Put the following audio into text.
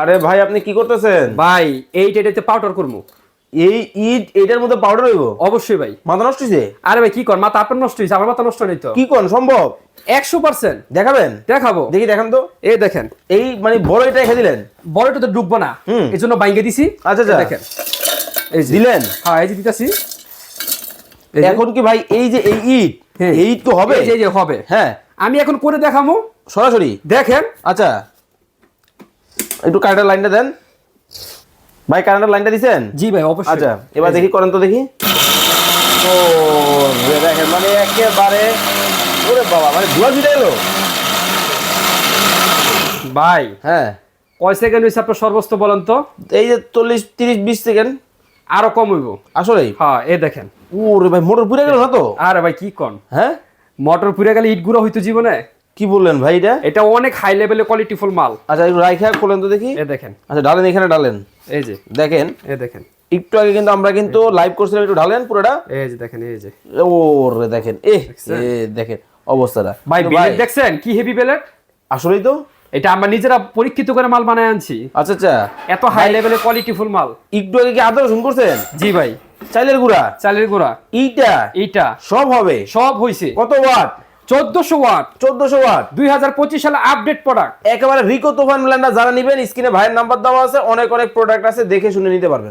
আরে ভাই আপনি কি করতেছেন? ভাই এইট এটাতে পাউডার করব এই ইট এটার মধ্যে পাউডার হইব? অবশ্যই ভাই। মাথা নষ্ট হয়েছে আরে ভাই কি কর মাথা আপনার নষ্ট হয়েছে আমার মাথা নষ্ট নেই তো। কি কোন সম্ভব? একশো পার্সেন্ট দেখাবেন? দেখাবো। দেখি দেখান তো। এই দেখেন। এই মানে বড় এটা রেখে দিলেন? বড়টা তো ডুববো না। এই জন্য বাইঙ্গে দিছি। আচ্ছা, আচ্ছা। দেখেন। এই দিলেন? হ্যাঁ এই যে দিতেছি। এখন কি ভাই এই যে এই ইট হ্যাঁ। এই তো হবে? এই যে এই হবে। হ্যাঁ। আমি এখন করে দেখাবো সরাসরি? দেখেন। আচ্ছা। একটু কারেন্টের লাইনটা দেন। ভাই কারেন্টের লাইনটা দিছেন? জি ভাই অবশ্যই। আচ্ছা এবার দেখি করেন তো দেখি। ও দেখেন মানে একেবারে ওরে বাবা মানে ধোয়া ছিটে এলো। ভাই হ্যাঁ। কয় সেকেন্ড হয়েছে আপনার সর্বোচ্চ বলেন তো? এই যে চল্লিশ তিরিশ বিশ সেকেন্ড আরও কম হইব। আসলে হ্যাঁ এ দেখেন। ওরে ভাই মোটর পুড়ে গেল না তো? আরে ভাই কি কন? হ্যাঁ? মোটর পুড়ে গেলে ইট গুঁড়ো হইতো জীবনে? কি বললেন ভাই এটা? এটা অনেক হাই লেভেলে কোয়ালিটিফুল মাল। আচ্ছা রাইখা খোলেন তো দেখি। এ দেখেন। আচ্ছা ডালেন এখানে ডালেন। এই যে। দেখেন। এ দেখেন। একটু আগে কিন্তু আমরা কিন্তু লাইভ করছিলাম একটু ঢালেন পুরোটা। এই যে দেখেন এই যে। ওরে দেখেন এ দেখেন অবস্থাটা। ভাই বিলেট দেখছেন? কি হেভি বেলেট আসলেই তো। এটা আমরা নিজেরা পরীক্ষিত করে মাল বানায় আনছি। আচ্ছা আচ্ছা। এত হাই লেভেলে কোয়ালিটিফুল মাল। একটু আগে কি আদর রসুন করছেন? জি ভাই। চালের গুঁড়া? চালের গুঁড়া। এইটা? এইটা। সব হবে? সব হইছে। কত ওয়াট চোদ্দশো ওয়াট। চোদ্দশো ওয়াট। দুই হাজার পঁচিশ সালে আপডেট প্রোডাক্ট একেবারে রিকো তোফান ব্ল্যান্ডার যারা নিবেন স্ক্রিনে ভাইয়ের নাম্বার দেওয়া আছে অনেক অনেক প্রোডাক্ট আছে দেখে শুনে নিতে পারবেন।